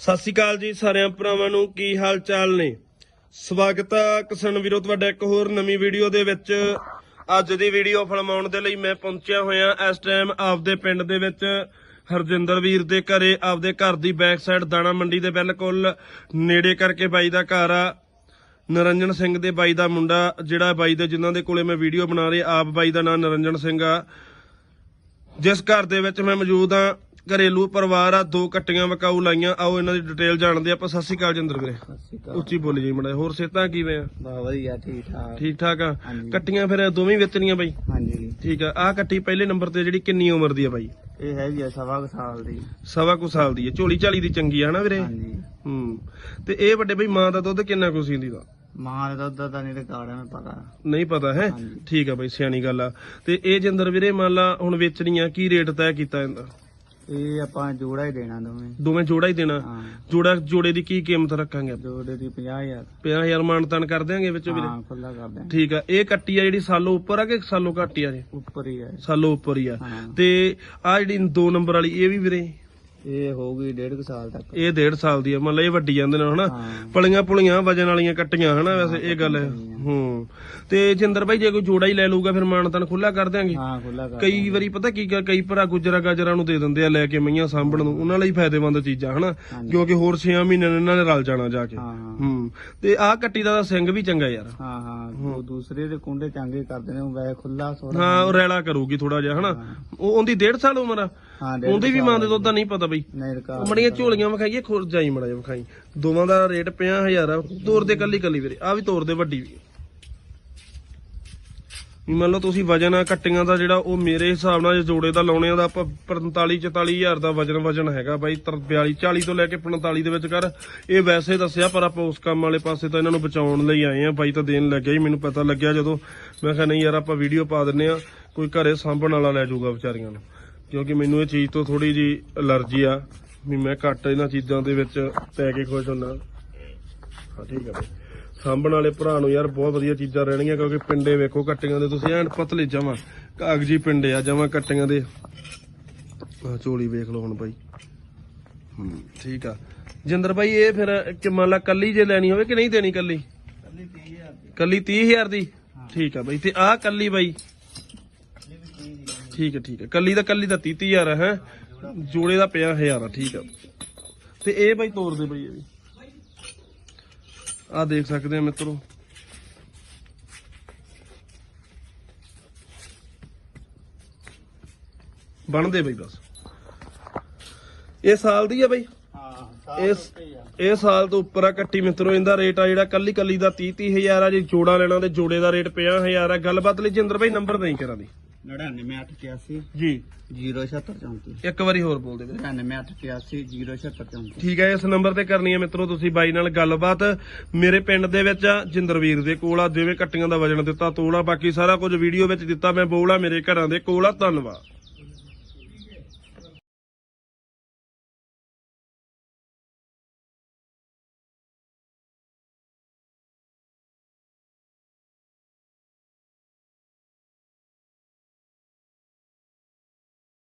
ਸਤਿ ਸ਼੍ਰੀ ਅਕਾਲ ਜੀ ਸਾਰਿਆਂ ਭਰਾਵਾਂ ਨੂੰ, ਕੀ ਹਾਲ ਚਾਲ ਨੇ? ਸਵਾਗਤ ਹੈ ਕਿਸਾਨ ਵੀਰੋ, ਤੁਹਾਡਾ ਇੱਕ ਹੋਰ ਨਵੀਂ ਵੀਡੀਓ ਦੇ ਵਿੱਚ। ਅੱਜ ਦੀ ਵੀਡੀਓ ਫਿਲਮਾਉਣ ਦੇ ਲਈ ਮੈਂ ਪਹੁੰਚਿਆ ਹੋਇਆ ਇਸ ਟਾਈਮ ਆਪਦੇ ਪਿੰਡ ਦੇ ਵਿੱਚ। ਹਰਜਿੰਦਰ ਵੀਰ ਦੇ ਘਰੇ ਆਪਦੇ ਘਰ ਦੀ ਬੈਕ ਸਾਈਡ ਦਾਣਾ ਮੰਡੀ ਦੇ ਬਿਲਕੁਲ ਨੇੜੇ ਕਰਕੇ ਬਾਈ ਦਾ ਘਰ ਆ। ਨਰਿੰਜਨ ਸਿੰਘ ਦੇ ਬਾਈ ਦਾ ਮੁੰਡਾ, ਜਿਹੜਾ ਬਾਈ ਦੇ ਜਿਨ੍ਹਾਂ ਦੇ ਕੋਲੇ ਮੈਂ ਵੀਡੀਓ ਬਣਾ ਰਿਹਾ, ਆਪ ਬਾਈ ਦਾ ਨਾਮ ਨਰਿੰਜਨ ਸਿੰਘ ਆ। ਜਿਸ ਘਰ ਦੇ ਵਿੱਚ ਮੈਂ ਮੌਜੂਦ ਆ ਘਰੇਲੂ ਪਰਿਵਾਰ ਆ ਦੋ ਕੱਟੀਆਂ ਵਕਾਊ ਲਾਈਆਂ। ਆਓ ਇਹਨਾਂ ਦੀ ਡਿਟੇਲ ਜਾਣਦੇ ਆਪਾਂ। ਸਤਿ ਸ਼੍ਰੀ ਅਕਾਲ ਜਿੰਦਰ ਵੀਰੇ। ਉੱਚੀ ਬੋਲੀ ਜੀ ਮੜਾ ਹੋਰ ਸਿਹਤਾਂ ਕਿਵੇਂ ਆ? ਬਾ ਵਧੀਆ ਠੀਕ ਠਾਕ। ਠੀਕ ਠਾਕ ਆ। ਕੱਟੀਆਂ ਫਿਰ ਦੋਵੇਂ ਵੇਚਣੀਆਂ ਬਾਈ? ਹਾਂਜੀ। ਠੀਕ ਆ। ਆਹ ਕੱਟੀ ਪਹਿਲੇ ਨੰਬਰ ਤੇ ਜਿਹੜੀ ਕਿੰਨੀ ਉਮਰ ਦੀ ਆ ਬਾਈ? ਇਹ ਹੈਗੀ ਆ ਸਵਾ ਕੁ ਸਾਲ ਦੀ। ਸਵਾ ਕੁ ਸਾਲ ਦੀ ਆ। ਝੋਲੀ ਝਾਲੀ ਦੀ ਚੰਗੀ ਆ ਹਨਾ ਵੀਰੇ? ਹਾਂਜੀ। ਹੂੰ। ਤੇ ਇਹ ਵੱਡੇ ਬਈ ਮਾਂ ਦਾ ਦੁੱਧ ਕਿੰਨਾ ਕੁ ਸੀਂਦੀ ਦਾ? ਮਾਂ ਦਾ ਦੁੱਧ ਦਾ ਨਹੀਂ ਰਿਕਾਰਡ ਮੈਂ ਪਤਾ। ਨਹੀਂ ਪਤਾ ਹੈ। ਠੀਕ ਆ ਬਾਈ ਸਿਆਣੀ ਗੱਲ ਆ। ਤੇ ਇਹ ਜਿੰਦਰ ਵੀਰੇ ਮੰਨ ਲਾ ਹੁਣ ਵੇਚਣੀ ਆ ਕੀ ਰੇਟ ਤੈਅ ਕੀਤਾ ਇਹਦਾ? ਇਹ ਆਪਾਂ ਜੋੜਾ ਹੀ ਦੇਣਾ ਦੋਵੇਂ। ਦੋਵੇਂ ਜੋੜਾ ਹੀ ਦੇਣਾ। ਹਾਂ। ਜੋੜਾ ਜੋੜੇ ਦੀ ਕੀ ਕੀਮਤ ਰੱਖਾਂਗੇ ਆਪਾਂ? ਜੋੜੇ ਦੀ 50000 50000 ਮਾਨਤਾਨ ਕਰ ਦਿਆਂਗੇ ਵਿੱਚੋਂ ਵੀਰੇ? ਹਾਂ ਖੁੱਲਾ ਕਰ ਦੇ ਠੀਕ ਆ। ਇਹ ਕੱਟੀ ਆ ਜਿਹੜੀ ਸਾਲੋ ਉੱਪਰ ਆ ਕਿ ਸਾਲੋ ਘੱਟ ਆ ਜੀ ਉੱਪਰ ਹੀ ਹੈ ਸਾਲੋ ਉੱਪਰ ਹੀ ਆ। ਤੇ ਆ ਜਿਹੜੀ 2 ਨੰਬਰ ਵਾਲੀ ਇਹ ਵੀ ਵੀਰੇ? ਇਹ ਹੋਊਗੀ ਡੇਢ ਕੁ ਸਾਲ ਤੱਕ। ਇਹ 1.5 ਸਾਲ ਦੀ ਆ ਮਤਲਬ ਇਹ ਵੱਡੀ ਜਾਂਦੇ ਨੇ ਹਨਾ? ਹਾਂ। ਪਲੀਆਂ ਪੁਲੀਆਂ ਵਜਨ ਵਾਲੀਆਂ ਕੱਟੀਆਂ ਹਨਾ? ਵੈਸੇ ਇਹ ਗੱਲ ਹੈ। ਹੂੰ। ਤੇ ਜਿੰਦਰ ਭਾਈ ਜੇ ਕੋਈ ਜੋੜਾ ਹੀ ਲੈ ਲਊਗਾ ਫਿਰ ਮਾਨਤਾਨ ਖੁੱਲਾ ਕਰ ਦਿਆਂਗੇ? ਹਾਂ ਖੁੱਲਾ ਕਰ ਕਈ ਵਾਰੀ ਪਤਾ ਕੀ ਗੱਲ ਕਈ ਭਰਾ ਗੁਜਰਾ ਗਾਜਰਾਂ ਨੂੰ ਦੇ ਦਿੰਦੇ ਆ ਲੈ ਕੇ ਮਈਆਂ ਸਾਂਭਣ ਨੂੰ। ਉਹਨਾਂ ਲਈ ਫਾਇਦੇਮੰਦ ਚੀਜ਼ਾਂ ਹਨਾ? ਹਾਂਜੀ। ਕਿਉਂਕਿ ਹੋਰ 6 ਮਹੀਨੇ ਨੂੰ ਇਹਨਾਂ ਨੇ ਰਲ ਜਾਣਾ ਜਾ ਕੇ। ਹਾਂ ਹਾਂ। ਹੂੰ। ਤੇ ਆਹ ਕੱਟੀ ਦਾ ਤਾਂ ਸਿੰਘ ਵੀ ਚੰਗਾ ਯਾਰ। ਹਾਂ ਹਾਂ। ਉਹ ਦੂਸਰੇ ਦੇ ਕੁੰਡੇ ਚੰਗੇ ਕਰਦੇ ਨੇ ਉਹ ਵੈਸੇ ਖੁੱਲਾ ਥੋੜਾ ਹਾਂ ਉਹ ਰੈਲਾ ਕਰੂਗੀ ਥੋੜਾ ਜਿਹਾ ਹਨਾ? ਉਹ ਉਹਦੀ 1.5 ਸਾਲ ਉਮਰ ਆ। ਹਾਂ ਡੇਢ ਉਹਦੀ ਵੀ ਮਾਂ ਦੇ ਦੁੱਧ ਦਾ ਨਹੀਂ ਪਤਾ ਬਈ। ਨਹੀਂ ਉਹ ਰਿਕਾਰਡ ਮੜੀਆਂ ਝੋਲੀਆਂ ਵਿਖਾਈਏ ਖੁਰ ਜਾਈ ਮੜਾ ਜਿਹਾ ਵਿਖਾਈ। ਦੋਵਾਂ ਦਾ ਰੇਟ 50000 ਆ ਤੋਰ ਦੇ ਕੱਲੀ ਕੱਲੀ ਵੀਰੇ ਆ ਵੀ ਤੋਰ ਦੇ ਵੱਡੀ ਵੀ। ਵੀ ਮੰਨ ਲਓ ਤੁਸੀਂ ਵਜਨ ਆ ਕੱਟੀਆਂ ਦਾ ਜਿਹੜਾ ਉਹ ਮੇਰੇ ਹਿਸਾਬ ਨਾਲ ਜੇ ਜੋੜੇ ਦਾ ਲਾਉਣੇ ਦਾ ਆਪਾਂ 45 44000 ਦਾ ਵਜਨ ਵਜਨ ਹੈਗਾ ਬਾਈ 42 40 ਤੋਂ ਲੈ ਕੇ 45 ਦੇ ਵਿੱਚ ਕਰ। ਇਹ ਵੈਸੇ ਦੱਸਿਆ ਪਰ ਆਪਾਂ ਉਸ ਕੰਮ ਵਾਲੇ ਪਾਸੇ ਤਾਂ ਇਹਨਾਂ ਨੂੰ ਬਚਾਉਣ ਲਈ ਆਏ ਆ ਬਾਈ ਤਾਂ ਦੇਣ ਲੱਗਿਆ ਹੀ ਮੈਨੂੰ ਪਤਾ ਲੱਗਿਆ ਜਦੋਂ। ਮੈਂ ਕਿਹਾ ਨਹੀਂ ਯਾਰ ਆਪਾਂ ਵੀਡੀਓ ਪਾ ਦਿੰਨੇ ਆ ਕੋਈ ਘਰੇ ਸਾਂਭਣ ਵਾਲਾ ਲੈ ਜਾਊਗਾ ਵਿਚਾਰੀਆਂ ਨੂੰ। ਕਿਉਂਕਿ ਮੈਨੂੰ ਇਹ ਚੀਜ਼ ਤੋਂ ਥੋੜੀ ਜੀ ਅਲਰਜੀ ਆ ਵੀ ਮੈਂ ਘੱਟ ਇਹਨਾਂ ਚੀਜ਼ਾਂ ਦੇ ਵਿੱਚ ਪੈ ਕੇ ਖੁਸ਼ ਹੁੰਦਾ ਹਾਂ ਠੀਕ ਆ ਸਾਂਭਣ ਵਾਲੇ ਭਰਾ ਨੂੰ ਯਾਰ ਬਹੁਤ ਵਧੀਆ ਚੀਜ਼ਾਂ ਰਹਿਣਗੀਆਂ ਕਿਉਂਕਿ ਪਿੰਡੇ ਵੇਖੋ ਕੱਟੀਆਂ ਦੇ ਤੁਸੀਂ ਐਨ ਪਤਲੇ ਜਮਾ ਕਾਗਜੀ ਪਿੰਡੇ ਆ ਜਮਾ ਕੱਟੀਆਂ ਦੇ। ਆ ਝੋਲੀ ਵੇਖ ਲਓ ਹੁਣ ਬਾਈ। ਹੂੰ ਠੀਕ ਆ। ਜਿੰਦਰ ਬਾਈ ਇਹ ਫਿਰ ਕਿ ਮੰਨ ਲਾ ਕੱਲੀ ਜੇ ਲੈਣੀ ਹੋਵੇ ਕਿ ਨਹੀਂ ਦੇਣੀ ਕੱਲੀ? ਕੱਲੀ 30000 ਦੀ। ਠੀਕ ਆ ਬਾਈ ਤੇ ਆਹ ਕੱਲੀ ਬਾਈ? ਠੀਕ ਹੈ ਠੀਕ ਹੈ। ਕੱਲੀ ਦਾ ਕੱਲੀ ਦਾ 30000 ਹੈ ਹੈਂ? ਜੋੜੇ ਦਾ 50000 ਆ ਠੀਕ ਆ ਤੇ ਇਹ ਬਾਈ ਤੋਰ ਦੇ ਬਾਈ ਇਹ ਵੀ। ਆ ਦੇਖ ਸਕਦੇ ਆ ਮਿੱਤਰੋ। ਬਣਦੇ ਬਈ ਬਸ। ਇਹ ਸਾਲ ਦੀ ਆ ਬਈ। ਹਾਂ ਇਸ ਇਹ ਸਾਲ ਤੋਂ ਉੱਪਰ ਆ ਕੱਟੀ ਮਿੱਤਰੋ ਇਹਦਾ ਰੇਟ ਆ ਜਿਹੜਾ ਕੱਲੀ ਕੱਲੀ ਦਾ 30 30000 ਆ। ਜੇ ਜੋੜਾ ਲੈਣਾ ਤੇ ਜੋੜੇ ਦਾ ਰੇਟ 50000 ਆ। ਗੱਲਬਾਤ ਲਈ ਜਿੰਦਰ ਬਾਈ ਨੰਬਰ ਨਹੀਂ ਕਰਾਂ ਦੀ। 99881 ਜੀ। 0734 ਇੱਕ ਵਾਰੀ ਹੋਰ ਬੋਲ ਦੇ ਵੀਰੇ 99881 0734 ਠੀਕ ਹੈ ਇਸ ਨੰਬਰ ਤੇ ਕਰਨੀ ਹੈ ਮਿੱਤਰੋ ਤੁਸੀਂ ਬਾਈ ਨਾਲ ਗੱਲਬਾਤ। ਮੇਰੇ ਪਿੰਡ ਦੇ ਵਿੱਚ ਆ ਜਿੰਦਰਵੀਰ ਦੇ ਕੋਲ ਆ ਜਿਵੇਂ ਕੱਟੀਆਂ ਦਾ ਵਜਨ ਦਿੱਤਾ ਤੋਲਾ ਬਾਕੀ ਸਾਰਾ ਕੁਝ ਵੀਡੀਓ ਵਿੱਚ ਦਿੱਤਾ ਮੈਂ ਬੋਲਾ ਮੇਰੇ ਘਰਾਂ ਦੇ ਕੋਲ ਆ ਧੰਨਵਾਦ।